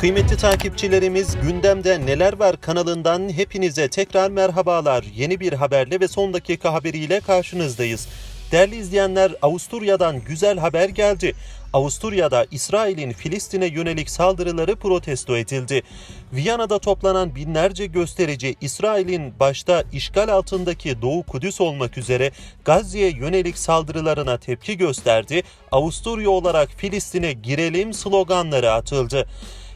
Kıymetli takipçilerimiz gündemde neler var kanalından hepinize tekrar merhabalar. Yeni bir haberle ve son dakika haberiyle karşınızdayız. Değerli izleyenler Avusturya'dan güzel haber geldi. Avusturya'da İsrail'in Filistin'e yönelik saldırıları protesto edildi. Viyana'da toplanan binlerce gösterici İsrail'in başta işgal altındaki Doğu Kudüs olmak üzere Gazze'ye yönelik saldırılarına tepki gösterdi. Avusturya olarak Filistin'e girelim sloganları atıldı.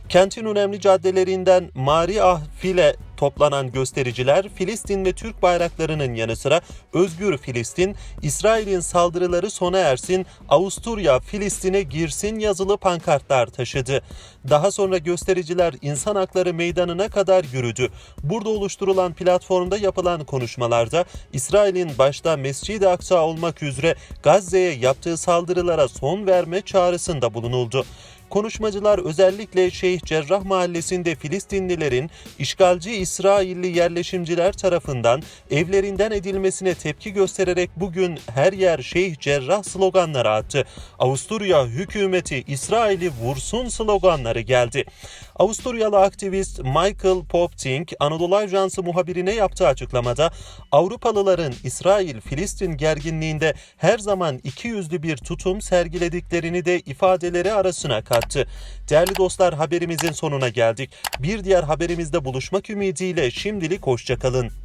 Kentin önemli caddelerinden Mari Ahfil'e toplanan göstericiler Filistin ve Türk bayraklarının yanı sıra Özgür Filistin, İsrail'in saldırıları sona ersin, Avusturya Filistin'e girsin yazılı pankartlar taşıdı. Daha sonra göstericiler insan hakları meydanına kadar yürüdü. Burada oluşturulan platformda yapılan konuşmalarda İsrail'in başta Mescid-i Aksa olmak üzere Gazze'ye yaptığı saldırılara son verme çağrısında bulunuldu. Konuşmacılar özellikle Şeyh Cerrah Mahallesi'nde Filistinlilerin işgalci İsrailli yerleşimciler tarafından evlerinden edilmesine tepki göstererek bugün her yer Şeyh Cerrah sloganları attı. Avusturya hükümeti İsrail'i vursun sloganları geldi. Avusturyalı aktivist Michael Popting Anadolu Ajansı muhabirine yaptığı açıklamada Avrupalıların İsrail-Filistin gerginliğinde her zaman iki yüzlü bir tutum sergilediklerini de ifadeleri arasına kattı. Değerli dostlar haberimizin sonuna geldik. Bir diğer haberimizde buluşmak ümidiyle şimdilik hoşçakalın.